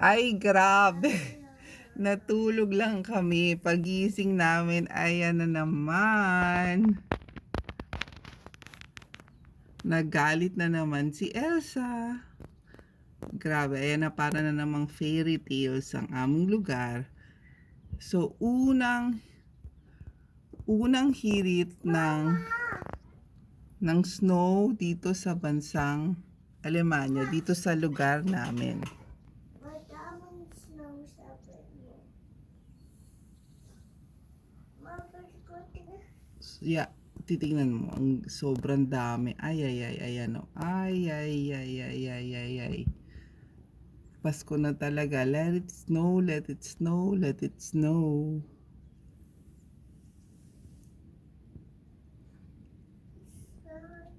Ay, grabe. Natulog lang kami. Pagising namin, ayan na naman. Nagalit na naman si Elsa. Grabe, ayan na para na namang fairy tales ang aming lugar. So, unang unang hirit ng ng snow dito sa bansang Alemanya, dito sa lugar namin thumbs up again. Yeah, titingnan mo. Ang sobrang dami. Ay, ay, ay, ay, ano. Ay, ay, ay, ay, ay, ay, ay. Pasko na talaga. Let it snow, let it snow, let it snow. Sorry.